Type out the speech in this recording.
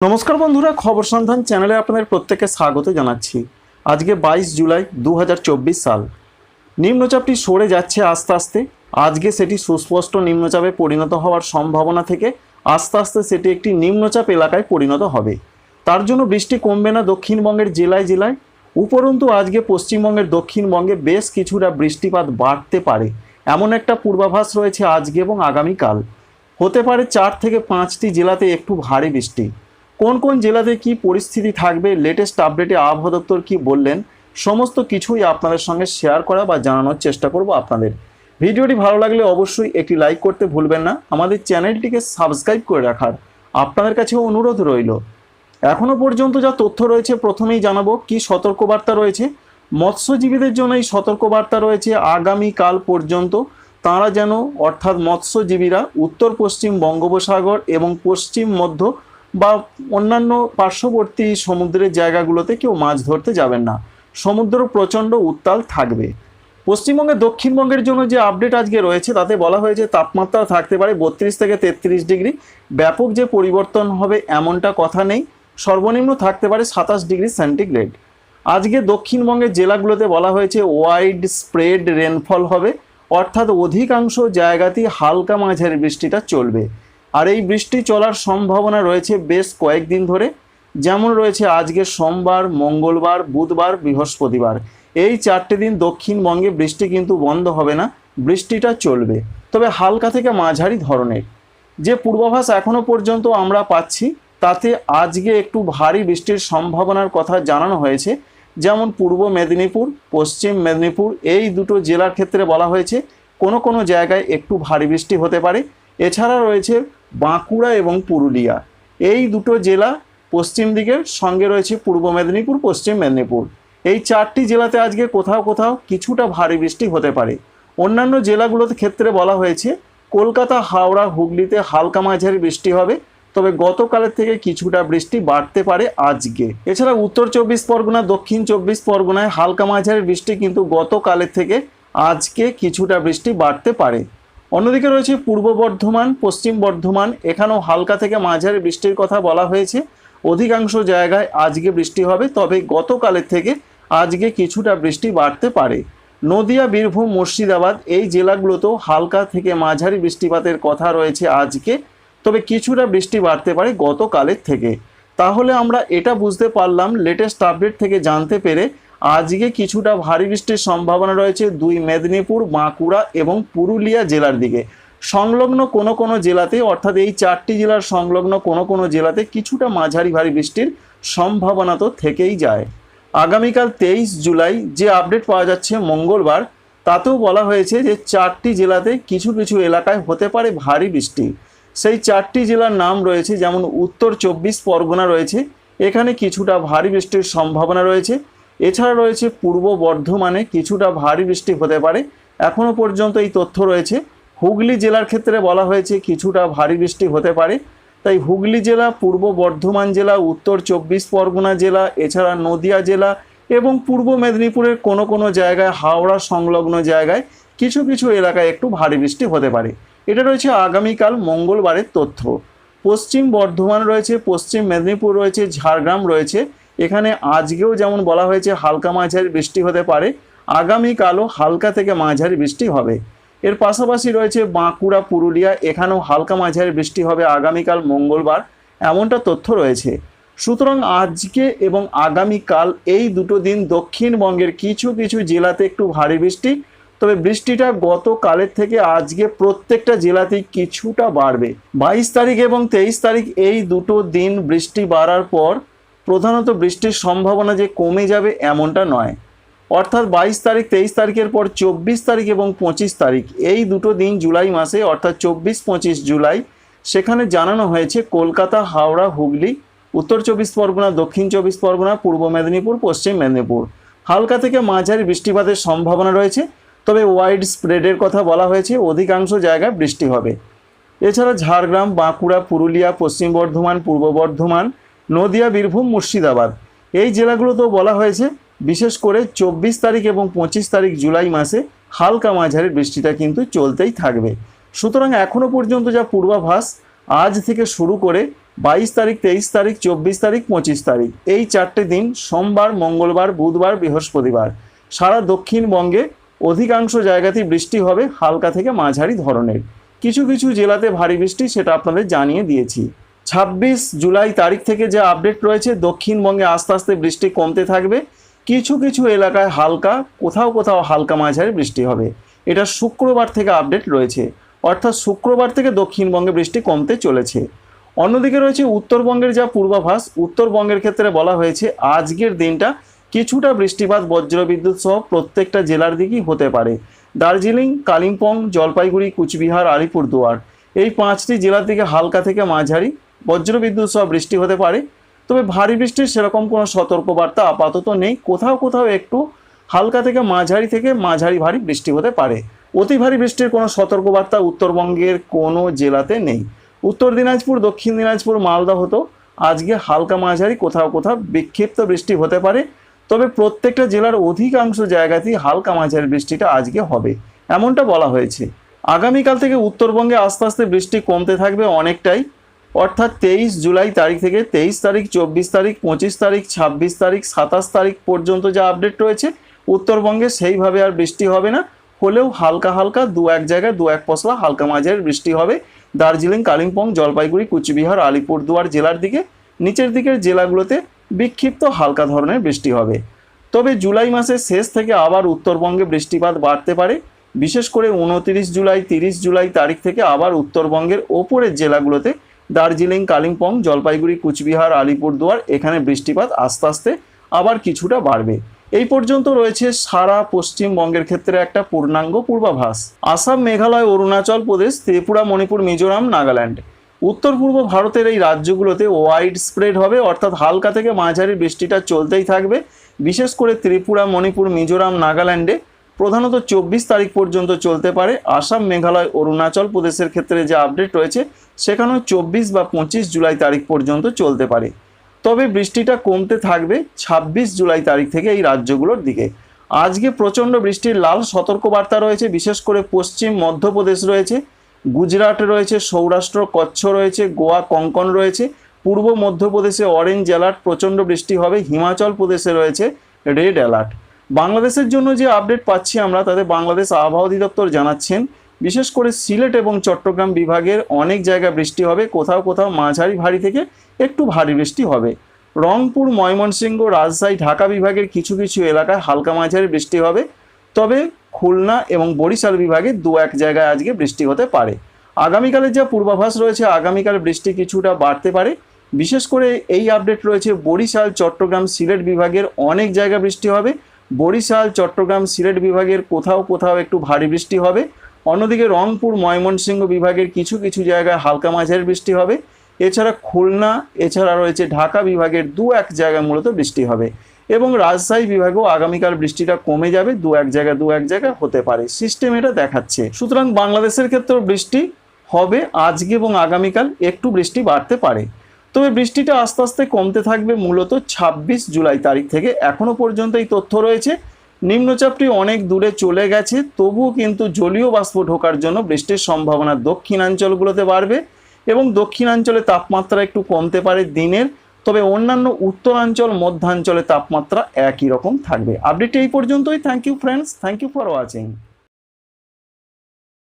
নমস্কার বন্ধুরা, খবর সন্ধান চ্যানেলে আপনাদের প্রত্যেককে স্বাগত জানাচ্ছি। আজকে বাইশ জুলাই দু হাজার চব্বিশ সাল। নিম্নচাপটি সরে যাচ্ছে আস্তে আস্তে। আজকে সেটি সুস্পষ্ট নিম্নচাপে পরিণত হওয়ার সম্ভাবনা থেকে আস্তে আস্তে সেটি একটি নিম্নচাপ এলাকায় পরিণত হবে। তার জন্য বৃষ্টি কমবে না দক্ষিণবঙ্গের জেলায় জেলায়। উপরন্তু আজকে পশ্চিমবঙ্গের দক্ষিণবঙ্গে বেশ কিছুটা বৃষ্টিপাত বাড়তে পারে। এমন একটা পূর্বাভাস রয়েছে আজকে এবং আগামীকাল। হতে পারে চার থেকে পাঁচটি জেলাতে একটু ভারী বৃষ্টি। কোন কোন জেলাতে কি পরিস্থিতি থাকবে লেটেস্ট আপডেটে আবহাওয়া দপ্তর কি বললেন, সমস্ত কিছুই আপনাদের সঙ্গে শেয়ার করা বা জানানোর চেষ্টা করব আপনাদের। ভিডিওটি ভালো লাগলে অবশ্যই একটি লাইক করতে ভুলবেন না। আমাদের চ্যানেলটিকে সাবস্ক্রাইব করে রাখার আপনাদের কাছে অনুরোধ রইল। এখনও পর্যন্ত যা তথ্য রয়েছে প্রথমেই জানাব, কি সতর্কবার্তা রয়েছে? মৎস্যজীবীদের জন্য এই সতর্কবার্তা রয়েছে আগামী কাল পর্যন্ত। তাঁরা যেন, অর্থাৎ মৎস্যজীবীরা উত্তর পশ্চিম বঙ্গোপসাগর এবং পশ্চিম মধ্য বা অন্যান্য পার্শ্ববর্তী সমুদ্রের জায়গাগুলোতে কেউ মাছ ধরতে যাবেন না। সমুদ্র প্রচণ্ড উত্তাল থাকবে। পশ্চিমবঙ্গে দক্ষিণবঙ্গের জন্য যে আপডেট আজকে রয়েছে, তাতে বলা হয়েছে তাপমাত্রা থাকতে পারে বত্রিশ থেকে তেত্রিশ ডিগ্রি। ব্যাপক যে পরিবর্তন হবে এমনটা কথা নেই। সর্বনিম্ন থাকতে পারে সাতাশ ডিগ্রি সেন্টিগ্রেড। আজকে দক্ষিণবঙ্গের জেলাগুলোতে বলা হয়েছে ওয়াইড স্প্রেড রেনফল হবে। অর্থাৎ অধিকাংশ জায়গাতেই হালকা মাঝারি বৃষ্টিটা চলবে। আর এই বৃষ্টি চলার সম্ভাবনা রয়েছে বেশ কয়েকদিন ধরে। যেমন রয়েছে আজকে সোমবার, মঙ্গলবার, বুধবার, বৃহস্পতিবার। এই চারটে দিন দক্ষিণবঙ্গে বৃষ্টি কিন্তু বন্ধ হবে না, বৃষ্টিটা চলবে। তবে হালকা থেকে মাঝারি ধরনের। যে পূর্বাভাস এখনও পর্যন্ত আমরা পাচ্ছি, তাতে আজকে একটু ভারী বৃষ্টির সম্ভাবনার কথা জানানো হয়েছে। যেমন পূর্ব মেদিনীপুর, পশ্চিম মেদিনীপুর, এই দুটো জেলার ক্ষেত্রে বলা হয়েছে, কোনো কোনো জায়গায় একটু ভারী বৃষ্টি হতে পারে। এছাড়া রয়েছে বাঁকুড়া এবং পুরুলিয়া। এই দুটো জেলা পশ্চিম দিকের, সঙ্গে রয়েছে পূর্ব মেদিনীপুর, পশ্চিম মেদিনীপুর। এই চারটি জেলাতে আজকে কোথাও কোথাও কিছুটা ভারী বৃষ্টি হতে পারে। অন্যান্য জেলাগুলোতে ক্ষেত্রে বলা হয়েছে, কলকাতা, হাওড়া, হুগলিতে হালকা মাঝারি বৃষ্টি হবে। তবে গতকালের থেকে কিছুটা বৃষ্টি বাড়তে পারে আজকে। এছাড়া উত্তর চব্বিশ পরগনা, দক্ষিণ চব্বিশ পরগনায় হালকা মাঝারি বৃষ্টি কিন্তু গতকালের থেকে আজকে কিছুটা বৃষ্টি বাড়তে পারে। অন্যদিকে রয়েছে পূর্ব বর্ধমান, পশ্চিম বর্ধমান। এখানেও হালকা থেকে মাঝারি বৃষ্টির কথা বলা হয়েছে। অধিকাংশ জায়গায় আজকে বৃষ্টি হবে, তবে গতকালের থেকে আজকে কিছুটা বৃষ্টি বাড়তে পারে। নদিয়া, বীরভূম, মুর্শিদাবাদ এই জেলাগুলোতেও হালকা থেকে মাঝারি বৃষ্টিপাতের কথা রয়েছে আজকে। তবে কিছুটা বৃষ্টি বাড়তে পারে গতকালের থেকে। তাহলে আমরা এটা বুঝতে পারলাম লেটেস্ট আপডেট থেকে জানতে পেরে আজকে কিছুটা ভারী বৃষ্টির সম্ভাবনা রয়েছে দুই মেদিনীপুর, বাঁকুড়া এবং পুরুলিয়া জেলার দিকে। সংলগ্ন কোনো কোনো জেলাতে, অর্থাৎ এই চারটি জেলার সংলগ্ন কোনো কোনো জেলাতে কিছুটা মাঝারি ভারী বৃষ্টির সম্ভাবনা তো থেকেই যায়। আগামীকাল তেইশ জুলাই যে আপডেট পাওয়া যাচ্ছে মঙ্গলবার, তাতেও বলা হয়েছে যে চারটি জেলাতে কিছু কিছু এলাকায় হতে পারে ভারী বৃষ্টি। সেই চারটি জেলার নাম রয়েছে, যেমন উত্তর চব্বিশ পরগনা রয়েছে, এখানে কিছুটা ভারী বৃষ্টির সম্ভাবনা রয়েছে। এছাড়া রয়েছে পূর্ব বর্ধমানে কিছুটা ভারী বৃষ্টি হতে পারে। এখনও পর্যন্ত এই তথ্য রয়েছে। হুগলি জেলার ক্ষেত্রে বলা হয়েছে কিছুটা ভারী বৃষ্টি হতে পারে। তাই হুগলি জেলা, পূর্ব বর্ধমান জেলা, উত্তর চব্বিশ পরগনা জেলা, এছাড়া নদিয়া জেলা এবং পূর্ব মেদিনীপুরের কোনো কোনো জায়গায়, হাওড়া সংলগ্ন জায়গায় কিছু কিছু এলাকায় একটু ভারী বৃষ্টি হতে পারে। এটা রয়েছে আগামীকাল মঙ্গলবারের তথ্য। পশ্চিম বর্ধমান রয়েছে, পশ্চিম মেদিনীপুর রয়েছে, ঝাড়গ্রাম রয়েছে। এখানে আজকেও যেমন বলা হয়েছে, হালকা মাঝারি বৃষ্টি হতে পারে, আগামীকালও হালকা থেকে মাঝারি বৃষ্টি হবে। এর পাশাপাশি রয়েছে বাঁকুড়া, পুরুলিয়া, এখানেও হালকা মাঝারি বৃষ্টি হবে আগামীকাল মঙ্গলবার, এমনটা তথ্য রয়েছে। সুতরাং আজকে এবং আগামীকাল এই দুটো দিন দক্ষিণবঙ্গের কিছু কিছু জেলাতে একটু ভারী বৃষ্টি, তবে বৃষ্টিটা গতকালের থেকে আজকে প্রত্যেকটা জেলাতেই কিছুটা বাড়বে। বাইশ তারিখ এবং তেইশ তারিখ এই দুটো দিন বৃষ্টি বাড়ার পর প্রধানত বৃষ্টির সম্ভাবনা যে কমে যাবে এমনটা নয়। অর্থাৎ বাইশ তারিখ, তেইশ তারিখের পর চব্বিশ তারিখ এবং পঁচিশ তারিখ, এই দুটো দিন জুলাই মাসে, অর্থাৎ চব্বিশ, পঁচিশ জুলাই, সেখানে জানানো হয়েছে কলকাতা, হাওড়া, হুগলি, উত্তর চব্বিশ পরগনা, দক্ষিণ চব্বিশ পরগনা, পূর্ব মেদিনীপুর, পশ্চিম মেদিনীপুর। হালকা থেকে মাঝারি বৃষ্টিপাতের সম্ভাবনা রয়েছে, তবে ওয়াইড স্প্রেডের কথা বলা হয়েছে, অধিকাংশ জায়গায় বৃষ্টি হবে। এছাড়া ঝাড়গ্রাম, বাঁকুড়া, পুরুলিয়া, পশ্চিম বর্ধমান, পূর্ব বর্ধমান নদিয়া, বীরভূম, মুর্শিদাবাদ। এই জেলাগুলোতেও বলা হয়েছে, বিশেষ করে চব্বিশ তারিখ এবং পঁচিশ তারিখ জুলাই মাসে হালকা মাঝারি বৃষ্টিটা কিন্তু চলতেই থাকবে। সুতরাং এখনও পর্যন্ত যা পূর্বাভাস, আজ থেকে শুরু করে বাইশ তারিখ, তেইশ তারিখ, চব্বিশ তারিখ, পঁচিশ তারিখ, এই চারটে দিন সোমবার, মঙ্গলবার, বুধবার, বৃহস্পতিবার। সারা দক্ষিণবঙ্গে অধিকাংশ জায়গাতেই বৃষ্টি হবে হালকা থেকে মাঝারি ধরনের। কিছু কিছু জেলাতে ভারী বৃষ্টি, সেটা আপনাদের জানিয়ে দিয়েছি। ছাব্বিশ জুলাই তারিখ থেকে যে আপডেট রয়েছে, দক্ষিণবঙ্গে আস্তে আস্তে বৃষ্টি কমতে থাকবে। কিছু কিছু এলাকায় হালকা, কোথাও কোথাও হালকা মাঝারি বৃষ্টি হবে। এটা শুক্রবার থেকে আপডেট রয়েছে। অর্থাৎ শুক্রবার থেকে দক্ষিণবঙ্গে বৃষ্টি কমতে চলেছে। অন্যদিকে রয়েছে উত্তরবঙ্গের যা পূর্বাভাস, উত্তরবঙ্গের ক্ষেত্রে বলা হয়েছে, আজকের দিনটা কিছুটা বৃষ্টিপাত, বজ্রবিদ্যুৎ সহ প্রত্যেকটা জেলার দিকেই হতে পারে। দার্জিলিং, কালিম্পং, জলপাইগুড়ি, কুচবিহার, আলিপুরদুয়ার এই পাঁচটি জেলার দিকে হালকা থেকে মাঝারি বজ্রবিদ্যুৎ সহ বৃষ্টি হতে পারে। তবে ভারী বৃষ্টির সেরকম কোনো সতর্কবার্তা আপাতত নেই। কোথাও কোথাও একটু হালকা থেকে মাঝারি থেকে মাঝারি ভারী বৃষ্টি হতে পারে। অতি ভারী বৃষ্টির কোনো সতর্কবার্তা উত্তরবঙ্গের কোনো জেলাতে নেই। উত্তর দিনাজপুর, দক্ষিণ দিনাজপুর, মালদা হতো। আজকে হালকা মাঝারি, কোথাও কোথাও বিক্ষিপ্ত বৃষ্টি হতে পারে। তবে প্রত্যেকটা জেলার অধিকাংশ জায়গাতেই হালকা মাঝারি বৃষ্টিটা আজকে হবে, এমনটা বলা হয়েছে। আগামীকাল থেকে উত্তরবঙ্গে আস্তে আস্তে বৃষ্টি কমতে থাকবে অনেকটাই। অর্থাৎ তেইশ জুলাই তারিখ থেকে তেইশ তারিখ, চব্বিশ তারিখ, পঁচিশ তারিখ, ছাব্বিশ তারিখ, সাতাশ তারিখ পর্যন্ত যা আপডেট রয়েছে, উত্তরবঙ্গে সেইভাবে আর বৃষ্টি হবে না। হলেও হালকা হালকা দু এক জায়গায় দু এক পশলা হালকা মাঝের বৃষ্টি হবে। দার্জিলিং, কালিম্পং, জলপাইগুড়ি, কুচবিহার, আলিপুরদুয়ার জেলার দিকে, নিচের দিকের জেলাগুলোতে বিক্ষিপ্ত হালকা ধরনের বৃষ্টি হবে। তবে জুলাই মাসের শেষ থেকে আবার উত্তরবঙ্গে বৃষ্টিপাত বাড়তে পারে। বিশেষ করে উনতিরিশ জুলাই, তিরিশ জুলাই তারিখ থেকে আবার উত্তরবঙ্গের ওপরের জেলাগুলোতে দার্জিলিং, কালিম্পং, জলপাইগুড়ি, কুচবিহার, আলিপুরদুয়ার, এখানে বৃষ্টিপাত আস্তে আস্তে আবার কিছুটা বাড়বে। এই পর্যন্ত রয়েছে সারা পশ্চিমবঙ্গের ক্ষেত্রে একটা পূর্ণাঙ্গ পূর্বাভাস। আসাম, মেঘালয়, অরুণাচল প্রদেশ, ত্রিপুরা, মণিপুর, মিজোরাম, নাগাল্যান্ড। উত্তর পূর্ব ভারতের এই রাজ্যগুলোতে ওয়াইড স্প্রেড হবে, অর্থাৎ হালকা থেকে মাঝারি বৃষ্টিটা চলতেই থাকবে। বিশেষ করে ত্রিপুরা, মণিপুর, মিজোরাম, নাগাল্যান্ডে প্রধানত চব্বিশ তারিখ পর্যন্ত চলতে পারে। আসাম, মেঘালয়, অরুণাচল প্রদেশের ক্ষেত্রে যে আপডেট রয়েছে সেখানেও চব্বিশ বা পঁচিশ জুলাই তারিখ পর্যন্ত চলতে পারে। তবে বৃষ্টিটা কমতে থাকবে ছাব্বিশ জুলাই তারিখ থেকে এই রাজ্যগুলোর দিকে। আজকে প্রচণ্ড বৃষ্টির লাল সতর্কবার্তা রয়েছে, বিশেষ করে পশ্চিম মধ্যপ্রদেশ রয়েছে, গুজরাট রয়েছে, সৌরাষ্ট্র, কচ্ছ রয়েছে, গোয়া, কঙ্কন রয়েছে, পূর্ব মধ্যপ্রদেশে অরেঞ্জ অ্যালার্ট, প্রচণ্ড বৃষ্টি হবে, হিমাচল প্রদেশে রয়েছে রেড অ্যালার্ট। বাংলাদেশের জন্য যে আপডেট পাচ্ছি আমরা, তাতে বাংলাদেশ আবহাওয়া অধিদপ্তর জানাচ্ছেন বিশেষ করে সিলেট এবং চট্টগ্রাম বিভাগের অনেক জায়গা বৃষ্টি হবে, কোথাও কোথাও মাঝারি ভারী থেকে একটু ভারী বৃষ্টি হবে। রংপুর, ময়মনসিংহ, রাজশাহী, ঢাকা বিভাগের কিছু কিছু এলাকায় হালকা মাঝারি বৃষ্টি হবে। তবে খুলনা এবং বরিশাল বিভাগে দু এক জায়গায় আজকে বৃষ্টি হতে পারে। আগামীকালের যা পূর্বাভাস রয়েছে, আগামীকাল বৃষ্টি কিছুটা বাড়তে পারে। বিশেষ করে এই আপডেট রয়েছে, বরিশাল, চট্টগ্রাম, সিলেট বিভাগের অনেক জায়গা বৃষ্টি হবে। বরিশাল, চট্টগ্রাম, সিলেট বিভাগের কোথাও কোথাও একটু ভারী বৃষ্টি হবে। অন্যদিকে রংপুর, ময়মনসিংহ বিভাগের কিছু কিছু জায়গায় হালকা মাঝারি বৃষ্টি হবে। এছাড়া খুলনা, এছাড়া রয়েছে ঢাকা বিভাগের দু এক জায়গায় মূলত বৃষ্টি হবে এবং রাজশাহী বিভাগেও আগামীকাল বৃষ্টিটা কমে যাবে, দু এক জায়গায় দু এক জায়গায় হতে পারে। সিস্টেম এটা দেখাচ্ছে। সুতরাং বাংলাদেশের ক্ষেত্রেও বৃষ্টি হবে আজকে এবং আগামীকাল, একটু বৃষ্টি বাড়তে পারে। তবে বৃষ্টিটা আস্তে আস্তে কমতে থাকবে মূলত ছাব্বিশ জুলাই তারিখ থেকে। এখনও পর্যন্ত এই তথ্য রয়েছে। নিম্নচাপটি অনেক দূরে চলে গেছে, তবুও কিন্তু জলীয় বাষ্প ঢোকার জন্য বৃষ্টির সম্ভাবনা দক্ষিণাঞ্চলগুলোতে বাড়বে এবং দক্ষিণাঞ্চলে তাপমাত্রা একটু কমতে পারে দিনের, তবে অন্যান্য উত্তরাঞ্চল, মধ্যাঞ্চলে তাপমাত্রা একই রকম থাকবে। আপডেট এই পর্যন্তই। Thank you friends thank you for watching